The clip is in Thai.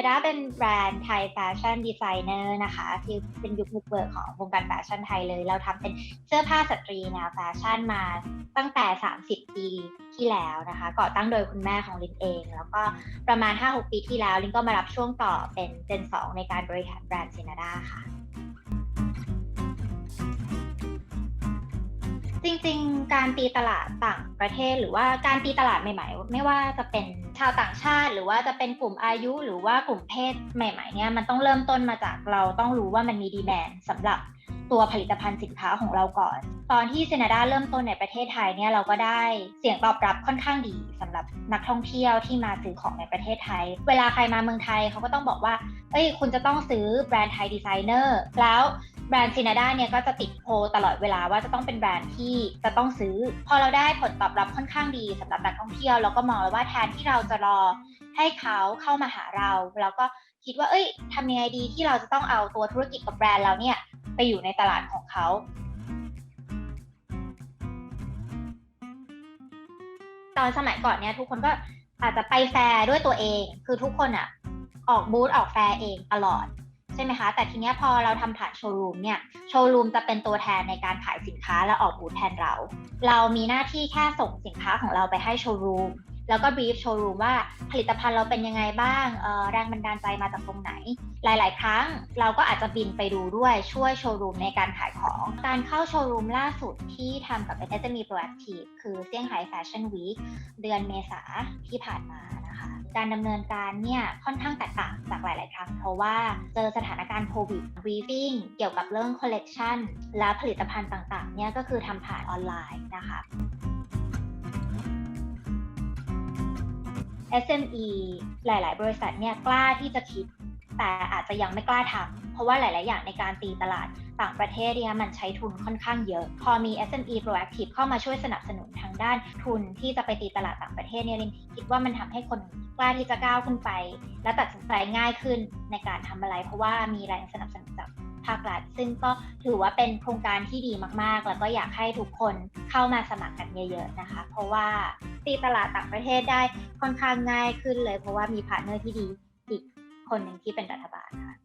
เซนาดาเป็นแบรนด์ไทยแฟชั่นดีไซเนอร์นะคะที่เป็นยุคบุกเบิกของวงการแฟชั่นไทยเลย เราทำเป็นเสื้อผ้าสตรีแนวแฟชั่นมาตั้งแต่ 30 ปีที่แล้วนะคะ ก่อตั้งโดยคุณแม่ของลินเอง แล้วก็ประมาณ 5-6 ปีที่แล้ว ลินก็มารับช่วงต่อเป็นเจน 2 ในการบริหารแบรนด์เซนาดาค่ะจริง การตีตลาดต่างประเทศ หรือว่าการตีตลาดใหม่ ๆ ไม่ว่าจะเป็นชาวต่างชาติ หรือว่าจะเป็นกลุ่มอายุหรือว่ากลุ่มเพศใหม่ๆเนี่ยมันต้องเริ่มต้นมาจากเราต้องรู้ว่ามันมีดีแมนสำหรับตัวผลิตภัณฑ์สินค้าของเราก่อน ตอนที่เซนาดาเริ่มต้นในประเทศไทยเนี่ยเราก็ได้เสียงตอบรับค่อนข้างดีสำหรับนักท่องเที่ยวที่มาซื้อของในประเทศไทย เวลาใครมาเมืองไทยเขาก็ต้องบอกว่า เอ้ย คุณจะต้องซื้อแบรนด์ไทยดีไซเนอร์ แล้ว แบรนด์ซินาด้าเนี่ยก็จะติดโพลตลอดเวลาว่าจะต้องเป็นแบรนด์ที่จะต้องซื้อ พอเราได้ผลตอบรับค่อนข้างดีสำหรับนักท่องเที่ยวเราก็มองแล้วว่าแทนที่เราจะรอให้เขาเข้ามาหาเราแล้วก็คิดว่าเอ้ยทำยังไงดีที่เราจะต้องเอาตัวธุรกิจกับแบรนด์เราเนี่ยไปอยู่ในตลาดของเขาตอนสมัยก่อนเนี่ยทุกคนก็อาจจะไปแฟร์ด้วยตัวเอง คือทุกคนอะออกบูธออกแฟร์เองตลอด ใช่ไหมคะ แต่ทีเนี้ยพอเราทำผ่านโชว์รูมเนี่ย โชว์รูมจะเป็นตัวแทนในการขายสินค้าและออกบูธแทนเรา เรามีหน้าที่แค่ส่งสินค้าของเราไปให้โชว์รูม แล้วก็บรีฟโชว์รูมว่าผลิตภัณฑ์เราเป็นยังไงบ้างแรงบันดาลใจมาจากตรงไหน หลาย ๆ ครั้งเราก็อาจจะบินไปดูด้วยช่วยโชว์รูมในการขายของ การเข้าโชว์รูมล่าสุดที่ทำกับ SME Proactive คือเซี่ยงไฮ้แฟชั่นวีคเดือนเมษาที่ผ่านมานะคะ การดำเนินการเนี่ยค่อนข้างแตกต่างจากหลาย ๆ ครั้ง เพราะว่าเจอสถานการณ์โควิด briefing เกี่ยวกับเรื่องคอลเลกชันและผลิตภัณฑ์ต่าง ๆ เนี่ยก็คือทำผ่านออนไลน์นะคะ SME หลาย ๆ บริษัทเนี่ยกล้าที่จะคิด แต่อาจจะยังไม่กล้าทำเพราะว่าหลาย ๆ อย่างในการตีตลาดต่างประเทศเนี่ยมันใช้ทุนค่อนข้างเยอะ พอมี SME Proactive เข้ามาช่วยสนับสนุนทางด้านทุนที่จะไปตีตลาดต่างประเทศเนี่ยลินคิดว่ามันทำให้คนกล้าที่จะก้าวขึ้นไป และตัดสินใจง่ายขึ้นในการทำอะไร เพราะว่ามีแรงสนับสนุนจากาครัฐ ซึ่งก็ถือว่าเป็นโครงการที่ดีมากๆ แล้วก็อยากให้ทุกคนเข้ามาสมัครกันเยอะๆนะคะ เพราะว่าตีตลาดต่างประเทศได้ค่อนข้างง่ายขึ้นเลย เพราะว่ามีพาร์ทเนอร์ที่ดีอีกคนหนึ่งที่เป็นรัฐบาลค่ะ